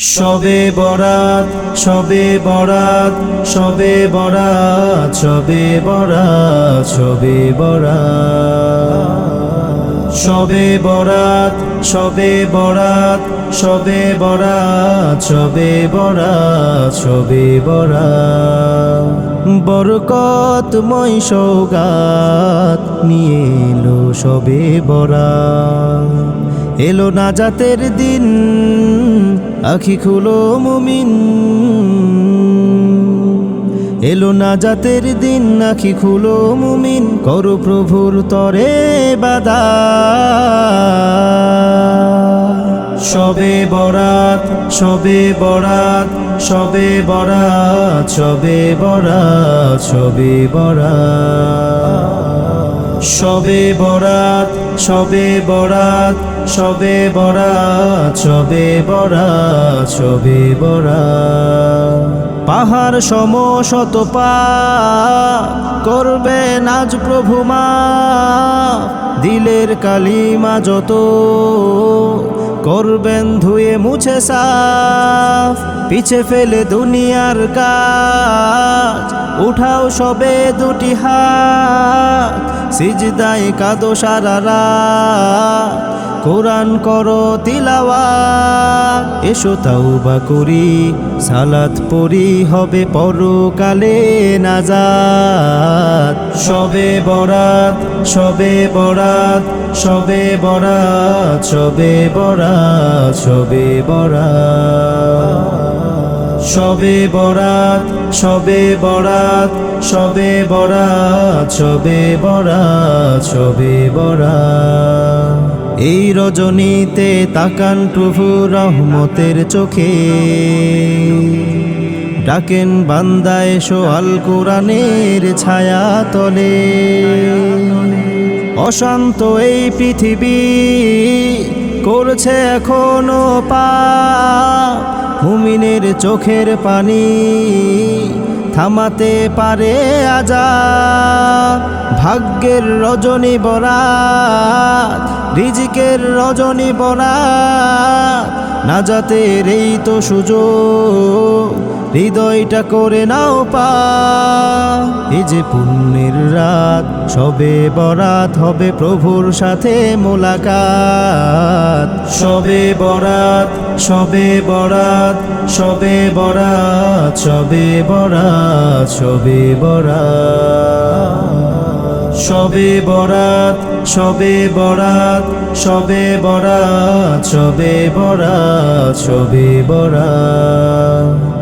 সবে বরাত সবে বরাত সবে বরাত সবে বরাত সবে বরাত। সবে বরাত সবে বরাত সবে বরাত সবে বরাত সবে বরাত। বরকতময় সৌগাত নিয়ে এলো সবে বরাত। এলো না জাতের দিন। আখি খুলো মুমিন। এলো না জাতের দিন, আখি খুলো মুমিন। করো প্রভুর তরে বাদা সবে বরাত সবে বরাত সবে বরাত সবে বরাত সবে বরাত। সবে বরাত সবে বরাত সবে বরাত সবে বরাত সবে বরাত। পাহাড় সম শত পা, করবে নাজ প্রভু মা, দিলের কালিমা যত করবেন ধুয়ে মুছে সাফ, পিছে ফেলে দুনিয়ার কাজ। উঠাও সবে দুটি হাত, সিজদায় কাদো সারা রাত। কোরআন করো তিলাওয়া এসো তাওবা করি, সালাত পড়ি, হবে পরকালে নাজাত। সবে বরাত সবে বরাত সবে বরাত সবে বরাত সবে বরাত। সবে বরাত সবে বরাত সবে বরাত সবে বরাত সবে বরাত। এই রজনীতে তাকান প্রভু রহমতের চোখে। ডাকেন বান্দায় সোয়াল কোরআনের ছায়া তলে অশান্ত এই পৃথিবী করছে এখনও পা মুমিনের চোখের পানি থামাতে পারে আজা। ভাগ্যের রজনী বরা রিজিকের রজনী বরাত, নাজাতের এই তো সুযোগ, হৃদয়টা করে নাও পা। এই যে পুণ্যের রাত, সবে বরাত হবে প্রভুর সাথে মোলাকাত। সবে বরাত সবে বরাত সবে বরাত সবে বরাত সবে বরাত। সবে বরাত সবে বরাত সবে বরাত সবে বরাত সবে বরাত।